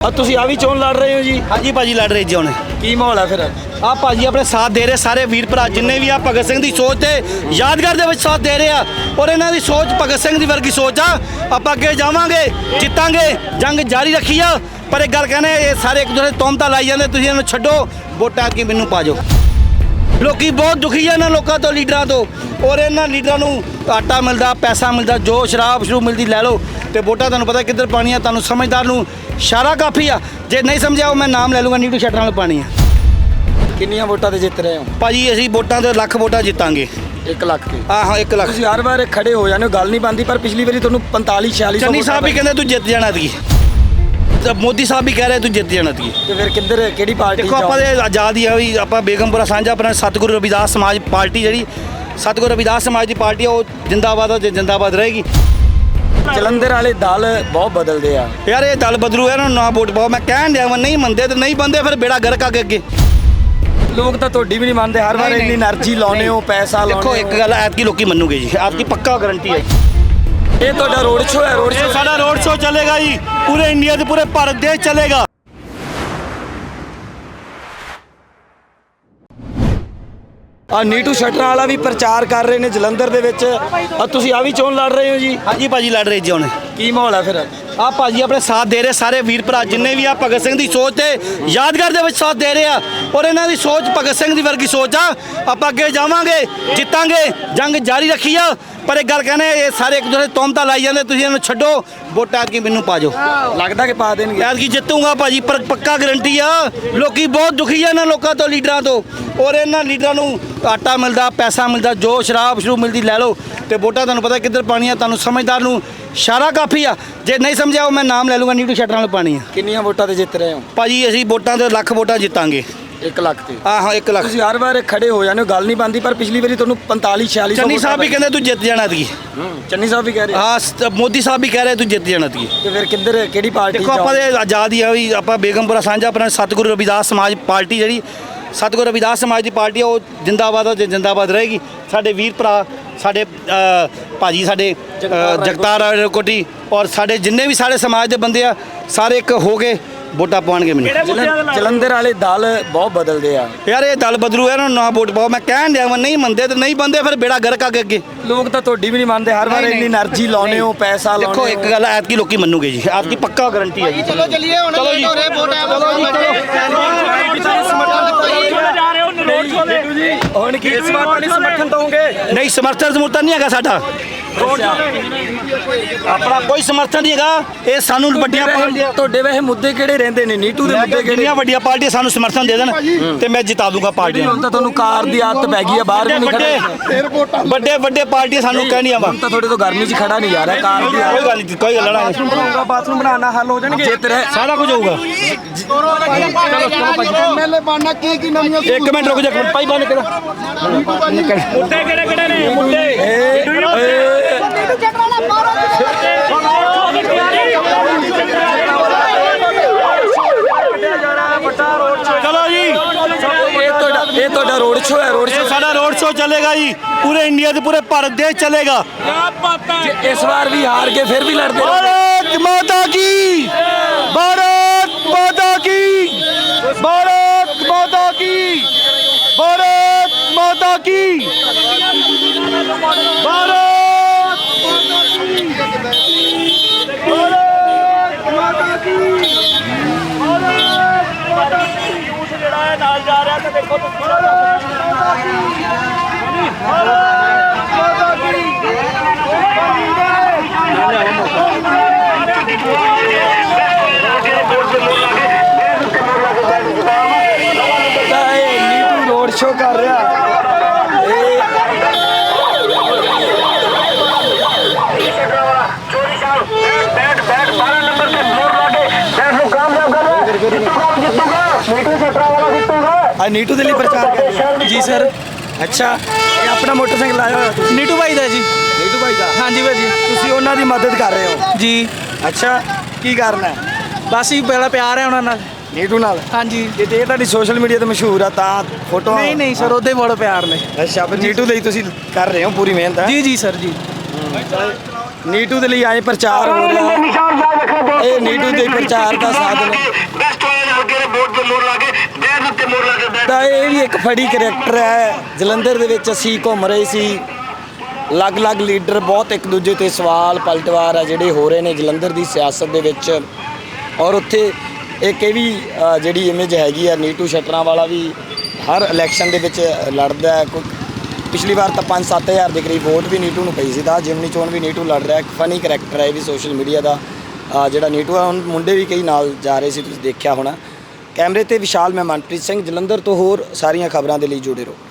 ਆ ਤੁਸੀਂ ਆ ਵੀ ਚੋਣ ਲੜ ਰਹੇ ਹੋ ਜੀ? ਹਾਂਜੀ ਭਾਜੀ ਲੜ ਰਹੇ ਜੀ ਹੁਣ ਕੀ ਮਾਹੌਲ ਹੈ ਫਿਰ? ਆ ਭਾਜੀ ਆਪਣੇ ਸਾਥ ਦੇ ਰਹੇ ਸਾਰੇ ਵੀਰ ਭਰਾ ਜਿੰਨੇ ਵੀ ਆ ਭਗਤ ਸਿੰਘ ਦੀ ਸੋਚ ਤੇ ਯਾਦਗਾਰ ਦੇ ਵਿੱਚ ਸਾਥ ਦੇ ਰਹੇ ਆ। ਔਰ ਇਹਨਾਂ ਦੀ ਸੋਚ ਭਗਤ ਸਿੰਘ ਦੀ ਵਰਗੀ ਸੋਚ ਆ। ਆਪਾਂ ਅੱਗੇ ਜਾਵਾਂਗੇ ਜਿੱਤਾਂਗੇ ਜੰਗ ਜਾਰੀ ਰੱਖੀ ਆ। ਪਰ ਇੱਕ ਗੱਲ ਕਹਿੰਦੇ ਇਹ ਸਾਰੇ ਇੱਕ ਦੂਸਰੇ ਤੋਮਤਾ ਲਾਈ ਜਾਂਦੇ ਤੁਸੀਂ ਇਹਨੂੰ ਛੱਡੋ ਵੋਟਾਂ ਕੀ ਮੈਨੂੰ ਪਾ ਜਾਓ। ਲੋਕੀ ਬਹੁਤ ਦੁਖੀ ਆ ਇਹਨਾਂ ਲੋਕਾਂ ਤੋਂ ਲੀਡਰਾਂ ਤੋਂ। ਔਰ ਇਹਨਾਂ ਲੀਡਰਾਂ ਨੂੰ ਆਟਾ ਮਿਲਦਾ ਪੈਸਾ ਮਿਲਦਾ ਜੋ ਸ਼ਰਾਬ ਸ਼ਰੂ ਮਿਲਦੀ ਲੈ ਲਓ। ਤੇ ਵੋਟਾਂ ਤੁਹਾਨੂੰ ਪਤਾ ਕਿੱਧਰ ਪਾਣੀ ਆ ਤੁਹਾਨੂੰ ਸਮਝਦਾਰ ਨੂੰ ਇਸ਼ਾਰਾ ਕਾਫੀ ਆ। ਜੇ ਨਹੀਂ ਸਮਝਿਆ ਉਹ ਮੈਂ ਨਾਮ ਲੈ ਲੂੰਗਾ ਨੀਟੂ ਸ਼ਟਰ ਨਾਲ ਪਾਣੀ ਆ ਕਿੰਨੀਆਂ ਵੋਟਾਂ ਤੇ ਜਿੱਤ ਰਹੇ ਹੋ? ਭਾਜੀ ਅਸੀਂ ਵੋਟਾਂ ਤੇ ਲੱਖ ਵੋਟਾਂ ਜਿੱਤਾਂਗੇ। 1 ਲੱਖ ਤੇ। ਹਾਂ ਹਾਂ 1 ਲੱਖ। ਤੁਸੀਂ ਹਰ ਵਾਰ ਖੜੇ ਹੋ ਜਾਂਦੇ ਹੋ ਗੱਲ ਨਹੀਂ ਬੰਦੀ ਪਰ ਪਿਛਲੀ ਵਾਰੀ ਤੁਹਾਨੂੰ 45 46 ਚੰਨੀ ਸਾਹਿਬ ਵੀ ਕਹਿੰਦੇ ਤੂੰ ਜਿੱਤ ਜਾਣਾ ਤੀ ਤਾਂ ਮੋਦੀ ਸਾਹਿਬ ਵੀ ਕਹਿ ਰਹੇ ਤੂੰ ਜਿੱਤ ਜਾਣਾ ਤੀ ਤੇ ਫਿਰ ਕਿੱਧਰ ਕਿਹੜੀ ਪਾਰਟੀ ਦੇਖੋ ਆਪਾਂ ਦੇ ਆਜ਼ਾਦ ਹੀ ਆ ਵੀ ਆਪਾਂ ਬੇਗਮਪੁਰਾ ਸਾਂਝਾ ਆਪਣਾ ਸਤਿਗੁਰੂ ਰਵਿਦਾਸ ਸਮਾਜ ਪਾਰਟੀ ਜਿਹੜੀ ਸਤਿਗੁਰੂ ਰਵਿਦਾਸ ਸਮਾਜ ਦੀ ਪਾਰਟੀ ਆ ਉਹ ਜਿੰਦਾਬਾਦ ਤੇ ਜਿੰਦਾਬਾਦ ਰਹੇਗੀ। ਜਲੰਧਰ ਵਾਲੇ ਦਲ ਬਹੁਤ ਬਦਲਦੇ ਆ। ਯਾਰ ਇਹ ਦਲ ਬਦਲੂ ਇਹਨਾਂ ਨੂੰ ਨਾ ਵੋਟ ਪਾਓ। ਮੈਂ ਕਹਿਣ ਦਿਆ ਮੈਂ ਨਹੀਂ ਮੰਨਦੇ ਤੇ ਨਹੀਂ ਬੰਦੇ ਫਿਰ ਬੇੜਾ ਗਰਕ ਆ ਕੇ ਅੱਗੇ। ਲੋਕ ਤਾਂ ਤੁਹਾਡੀ ਵੀ ਨਹੀਂ ਮੰਨਦੇ ਹਰ ਵਾਰ ਇੰਨੀ એનર્ਜੀ ਲਾਉਨੇ ਹੋ ਪੈਸਾ ਲਾਉਨੇ ਦੇਖੋ ਇੱਕ ਗੱਲ ਐਤਕੀ ਲੋਕੀ ਮੰਨੂਗੇ ਜੀ। ਐਤਕੀ ਪੱਕਾ ਗਰੰਟੀ ਹੈ। ਇਹ ਤੁਹਾਡਾ ਰੋਡ ਸ਼ੋਅ ਹੈ ਰੋਡ ਇਹ ਸ਼ੋਅ ਸਾਡਾ ਰੋਡ ਸ਼ੋਅ ਚੱਲੇਗਾ ਜੀ। ਪੂਰੇ ਇੰਡੀਆ ਤੇ ਪੂਰੇ ਭਾਰਤ ਦੇਸ਼ ਚੱਲੇਗਾ। ਆ ਨੀਟੂ ਸ਼ਟਰ ਵਾਲਾ ਵੀ ਪ੍ਰਚਾਰ ਕਰ ਰਹੇ ਨੇ ਜਲੰਧਰ ਦੇ ਵਿੱਚ। ਆ ਤੁਸੀਂ ਆ ਵੀ ਚੋਣ ਲੜ ਰਹੇ ਹੋ ਜੀ? ਹਾਂਜੀ ਭਾਜੀ ਲੜ ਰਹੇ ਜੀ ਹੁਣ। ਕੀ ਮਾਹੌਲ ਹੈ ਫਿਰ? ਆ ਭਾਜੀ ਆਪਣੇ ਸਾਥ ਦੇ ਰਹੇ ਸਾਰੇ ਵੀਰ ਭਰਾ ਜਿੰਨੇ ਵੀ ਆ ਭਗਤ ਸਿੰਘ ਦੀ ਸੋਚ ਤੇ ਯਾਦਗਾਰ ਦੇ ਵਿੱਚ ਸਾਥ ਦੇ ਰਹੇ ਆ। ਔਰ ਇਹਨਾਂ ਦੀ ਸੋਚ ਭਗਤ ਸਿੰਘ ਦੀ ਵਰਗੀ ਸੋਚ ਆ। ਆਪਾਂ ਅੱਗੇ ਜਾਵਾਂਗੇ ਜਿੱਤਾਂਗੇ ਜੰਗ ਜਾਰੀ ਰੱਖੀ ਆ। ਪਰ ਇੱਕ ਗੱਲ ਕਹਿੰਦੇ ਇਹ ਸਾਰੇ ਇੱਕ ਦੂਸਰੇ ਤੋਮਤਾ ਲਾਈ ਜਾਂਦੇ ਤੁਸੀਂ ਇਹਨੂੰ ਛੱਡੋ ਵੋਟਾਂ ਕੀ ਮੈਨੂੰ ਪਾ ਜਾਓ। ਲੱਗਦਾ ਕਿ ਪਾ ਦੇਣਗੇ। ਐਤਕੀ ਜਿੱਤੂਗਾ ਭਾਜੀ ਪਰ ਪੱਕਾ ਗਾਰੰਟੀ ਆ ਲੋਕੀ ਬਹੁਤ ਦੁਖੀ ਆ ਇਹਨਾਂ ਲੋਕਾਂ ਤੋਂ ਲੀਡਰਾਂ ਤੋਂ। ਔਰ ਇਹਨਾਂ ਲੀਡਰਾਂ ਨੂੰ ਆਟਾ ਮਿਲਦਾ ਪੈਸਾ ਮਿਲਦਾ ਜੋ ਸ਼ਰਾਬ ਸ਼ਰੂ ਮਿਲਦੀ ਲੈ ਲਓ। ਤੇ ਵੋਟਾਂ ਤੁਹਾਨੂੰ ਪਤਾ ਕਿੱਧਰ ਪਾਣੀ ਆ ਤੁਹਾਨੂੰ ਸਮਝਦਾਰ ਨੂੰ ਇਸ਼ਾਰਾ ਕਾਫੀ ਆ। ਜੇ ਨਹੀਂ ਸਮਝਿਆ ਉਹ ਮੈਂ ਨਾਮ ਲੈ ਲੂੰਗਾ ਨੀਟੂ ਸ਼ਟਰ ਨਾਲ ਪਾਣੀ ਆ ਕਿੰਨੀਆਂ ਵੋਟਾਂ ਤੇ ਜਿੱਤ ਰਹੇ ਹੋ? ਭਾਜੀ ਅਸੀਂ ਵੋਟਾਂ ਤੇ ਲੱਖ ਵੋਟਾਂ ਜਿੱਤਾਂਗੇ। 1 ਲੱਖ ਤੇ। ਹਾਂ ਹਾਂ 1 ਲੱਖ। ਤੁਸੀਂ ਹਰ ਵਾਰ ਖੜੇ ਹੋ ਜਾਂਦੇ ਹੋ ਗੱਲ ਨਹੀਂ ਬੰਦੀ ਪਰ ਪਿਛਲੀ ਵਾਰੀ ਤੁਹਾਨੂੰ 45 46 ਚੰਨੀ ਸਾਹਿਬ ਵੀ ਕਹਿੰਦੇ ਤੂੰ ਜਿੱਤ ਜਾਣਾ ਤੀ ਚੰਨੀ ਸਾਹਿਬ ਵੀ ਕਹਿ ਰਹੇ ਹਾਂ ਸ- ਮੋਦੀ ਸਾਹਿਬ ਵੀ ਕਹਿ ਰਹੇ ਤੂੰ ਜਿੱਤ ਜਾਣਾ ਤੀ ਤੇ ਫਿਰ ਕਿੱਧਰ ਕਿਹੜੀ ਪਾਰਟੀ ਦੇਖੋ ਆਪਾਂ ਦੇ ਆਜ਼ਾਦ ਹੀ ਆ ਵੀ ਆਪਾਂ ਬੇਗਮਪੁਰਾ ਸਾਂਝਾ ਆਪਣਾ ਸਤਿਗੁਰੂ ਰਵਿਦਾਸ ਸਮਾਜ ਪਾਰਟੀ ਜਿਹੜੀ ਸਤਿਗੁਰੂ ਰਵਿਦਾਸ ਸਮਾਜ ਦੀ ਪਾਰਟੀ ਆ, ਉਹ ਜਿੰਦਾਬਾਦ ਆ ਤੇ ਜਿੰਦਾਬਾਦ ਰਹੇਗੀ। ਸਾਡੇ ਵੀਰ ਭਰਾ ਸਾਡੇ ਅ, ਭਾਜੀ ਸਾਡੇ ਅ, ਜਗਤਾਰ ਜਗਤਾਰ ਕੋਟੀ ਔਰ ਸਾਡੇ ਜਿੰਨੇ ਵੀ ਸਾਡੇ ਸਮਾਜ ਦੇ ਬੰਦੇ ਆ ਸਾਰੇ ਇੱਕ ਹੋ ਕੇ ਵੋਟਾਂ ਪਾਉਣਗੇ ਮੈਨੂੰ। ਜਲੰਧਰ ਵਾਲੇ ਦਲ ਬਹੁਤ ਬਦਲਦੇ ਆ। ਯਾਰ ਇਹ ਦਲ ਬਦਲੂ ਇਹਨਾਂ ਨੂੰ ਨਾ ਵੋਟ ਪਾਓ ਮੈਂ ਕਹਿਣ ਦਿਆ ਮੈਂ ਨਹੀਂ ਮੰਨਦੇ ਤੇ ਨਹੀਂ ਬੰਦੇ ਫਿਰ ਬੇੜਾ ਗਰਕ ਅੱਗੇ ਅੱਗੇ। ਲੋਕ ਤਾਂ ਤੁਹਾਡੀ ਵੀ ਨਹੀਂ ਮੰਨਦੇ ਹਰ ਵਾਰ ਇੰਨੀ એનર્ਜੀ ਲਾਉਨੇ ਹੋ ਪੈਸਾ ਲਾਉਨੇ ਦੇਖੋ ਇੱਕ ਗੱਲ ਐਤਕੀ ਲੋਕੀ ਮੰਨੂਗੇ ਜੀ। ਐਤਕੀ ਪੱਕਾ ਗਾਰੰਟੀ ਹੈ ਜੀ। ਚਲੋ ਚਲਿਏ ਹੁਣ ਚਲੋ ਜੀ। ਵੋਟ ਹੈ ਚਲੋ ਜੀ ਹੁਣ ਕੀ ਨਹੀਂ ਸਮਰਥਨ ਦੋਗੇ ਨਹੀਂ ਸਮਰਥਨ ਸਮਰਥਨ ਨਹੀਂ ਹੈਗਾ ਸਾਡਾ। ਆਪਣਾ ਕੋਈ ਸਮਰਥਨ ਨਹੀਂ ਹੈਗਾ। ਇਹ ਸਾਨੂੰ ਵੱਡੀਆਂ ਪਾਰਟੀਆਂ ਤੁਹਾਡੇ ਵੈਸੇ ਮੁੱਦੇ ਕਿਹੜੇ ਰਹਿੰਦੇ ਨੇ? ਨੀਟੂ ਦੇ ਮੁੱਦੇ ਕਿਹੜੇ? ਜਿੰਨੀਆਂ ਵੱਡੀਆਂ ਪਾਰਟੀਆਂ ਸਾਨੂੰ ਸਮਰਥਨ ਦੇ ਦੇਣ ਤੇ ਮੈਂ ਜਿਤਾ ਦੂੰਗਾ ਪਾਰਟੀਆਂ ਹੁਣ ਤਾਂ ਤੁਹਾਨੂੰ ਕਾਰ ਦੀ ਆਦਤ ਪੈ ਗਈ ਆ ਬਾਹਰ ਵੀ ਨਹੀਂ ਖੜੇ ਵੱਡੇ ਵੱਡੇ ਪਾਰਟੀਆਂ ਸਾਨੂੰ ਕਹਿਣੀਆਂ ਵਾ। ਤਾਂ ਤੁਹਾਡੇ ਤੋਂ ਗਰਮੀ 'ਚ ਖੜਾ ਨਹੀਂ ਜਾ ਰਿਹਾ ਕਾਰ ਦੀ ਕੋਈ ਗੱਲ ਨਹੀਂ ਕੋਈ ਗੱਲ ਨਹੀਂ ਬਣਾਉਂਗਾ ਬਾਥਰੂਮ ਬਣਾਉਣਾ ਹੱਲ ਹੋ ਜਾਣਗੇ। ਜਿੱਤ ਰਹੇ ਸਾਰਾ ਕੁਝ ਹੋਊਗਾ। ਐਮਐਲਏ ਬਣਨਾ ਕੀ ਕੀ ਨਵੀਆਂ ਇੱਕ ਮਿੰਟ ਰੁਕ ਜਾ ਪਾਈ ਬੰਨ ਕੇ ਮੁੱਦੇ ਕਿਹੜੇ ਕਿਹੜੇ ਨੇ? ਮੁੱਦੇ। ਨੀਟੂ ਚੱਕਰਾ ਨਾ ਮਾਰੋ ਚਲੋ ਜੀ। ਇਹ ਤੁਹਾਡਾ ਇਹ ਤੁਹਾਡਾ ਰੋਡ ਸ਼ੋ ਹੈ ਰੋਡ ਸ਼ੋ ਇਹ ਸਾਡਾ ਰੋਡ ਸ਼ੋ ਚੱਲੇਗਾ ਜੀ। ਪੂਰੇ ਇੰਡੀਆ ਤੇ ਪੂਰੇ ਭਾਰਤ ਦੇਸ਼ ਚੱਲੇਗਾ। ਇਸ ਵਾਰ ਵੀ ਹਾਰ ਕੇ ਫਿਰ ਵੀ ਲੜਦੇ ਰਹੋਗੇ। ਭਾਰਤ ਮਾਤਾ ਕੀ? ਭਾਰਤ ਮਾਤਾ ਕੀ? ਭਾਰਤ ਮਾਤਾ ਕੀ? ਭਾਰਤ ਮਾਤਾ ਕੀ? ਨਾਲ ਜਾ ਰਿਹਾ ਤੇ ਦੇਖੋ ਤਾਂ ਇਹ ਨੀਟੂ ਰੋਡ ਸ਼ੋਅ ਕਰ ਰਿਹਾ ਇਹ ਆ ਨੀਟੂ ਦੇ ਲਈ ਪ੍ਰਚਾਰ ਕਰ ਰਿਹਾ ਜੀ ਸਰ। ਅੱਛਾ ਇਹ ਆਪਣਾ ਮੋਟਰਸਾਈਕਲ ਆਇਆ ਹੋਇਆ। ਤੁਸੀਂ ਨੀਟੂ ਭਾਈ ਦਾ ਜੀ। ਨੀਟੂ ਭਾਈ ਦਾ? ਹਾਂਜੀ ਭਾਜੀ ਤੁਸੀਂ ਉਹਨਾਂ ਦੀ ਮਦਦ ਕਰ ਰਹੇ ਹੋ। ਜੀ। ਅੱਛਾ ਕੀ ਕਰਨਾ ਹੈ? ਬਸ ਹੀ ਬੜਾ ਪਿਆਰ ਹੈ ਉਹਨਾਂ ਨਾਲ। ਨੀਟੂ ਨਾਲ? ਹਾਂਜੀ। ਜੇ ਤੇ ਇਹ ਤੁਹਾਡੀ ਸੋਸ਼ਲ ਮੀਡੀਆ ਤੇ ਮਸ਼ਹੂਰ ਆ ਤਾਂ ਫੋਟੋ ਨਹੀਂ ਨਹੀਂ ਸਰ ਉਹਦੇ ਬੜਾ ਪਿਆਰ ਨੇ। ਅੱਛਾ ਪਰ ਨੀਟੂ ਲਈ ਤੁਸੀਂ ਕਰ ਰਹੇ ਹੋ ਪੂਰੀ ਮਿਹਨਤ ਹੈ? ਜੀ ਜੀ ਸਰ ਜੀ। ਨੀਟੂ ਦੇ ਲਈ ਆਏ ਪ੍ਰਚਾਰ ਹੋ ਰਿਹਾ। ਇਹ ਨੀਟੂ ਦੇ ਪ੍ਰਚਾਰ ਦਾ ਸਾਧਨ ਹੈ। ਬੈਸਟ ਹੋਏ ਅੱਗੇ ਦੇ ਬੋਰਡ ਤੇ ਮੋੜ ਲਾ ਕੇ। ਤਾਂ ਇਹ ਵੀ ਇੱਕ ਫੜੀ ਕਰੈਕਟਰ ਹੈ। ਜਲੰਧਰ ਦੇ ਵਿੱਚ ਅਸੀਂ ਘੁੰਮ ਰਹੇ ਸੀ। ਅਲੱਗ-ਅਲੱਗ ਲੀਡਰ ਬਹੁਤ ਇੱਕ ਦੂਜੇ ਤੇ ਸਵਾਲ ਪਲਟਵਾਰ ਆ ਜਿਹੜੇ ਹੋ ਰਹੇ ਨੇ ਜਲੰਧਰ ਦੀ ਸਿਆਸਤ ਦੇ ਵਿੱਚ। ਔਰ ਉੱਥੇ ਇੱਕ ਇਹ ਵੀ ਜਿਹੜੀ ਇਮੇਜ ਹੈਗੀ ਆ ਨੀਟੂ ਸ਼ਟਰਾਂ ਵਾਲਾ ਵੀ ਹਰ ਇਲੈਕਸ਼ਨ ਦੇ ਵਿੱਚ ਲੜਦਾ ਹੈ। ਪਿਛਲੀ ਵਾਰ ਤਾਂ 5-7000 ਦੇ ਕਰੀਬ ਵੋਟ ਵੀ ਨੀਟੂ ਨੂੰ ਪਈ ਸੀ ਤਾਂ ਜਿਮਨੀ ਚੋਣ ਵੀ ਨੀਟੂ ਲੜ ਰਿਹਾ। ਇੱਕ ਫਨੀ ਕਰੈਕਟਰ ਹੈ ਇਹ ਵੀ ਸੋਸ਼ਲ ਮੀਡੀਆ ਦਾ। ਜਿਹੜਾ ਨੀਟੂ ਆ, ਹੁਣ ਮੁੰਡੇ ਵੀ ਕਈ ਨਾਲ ਜਾ ਰਹੇ ਸੀ, ਤੁਸੀਂ ਦੇਖਿਆ ਹੋਣਾ। ਕੈਮਰੇ ਤੇ ਵਿਸ਼ਾਲ ਮੈਂ ਮਨਪ੍ਰੀਤ ਸਿੰਘ ਜਲੰਧਰ ਤੋਂ ਹੋਰ ਸਾਰੀਆਂ ਖਬਰਾਂ ਦੇ ਲਈ ਜੁੜੇ ਰਹੋ।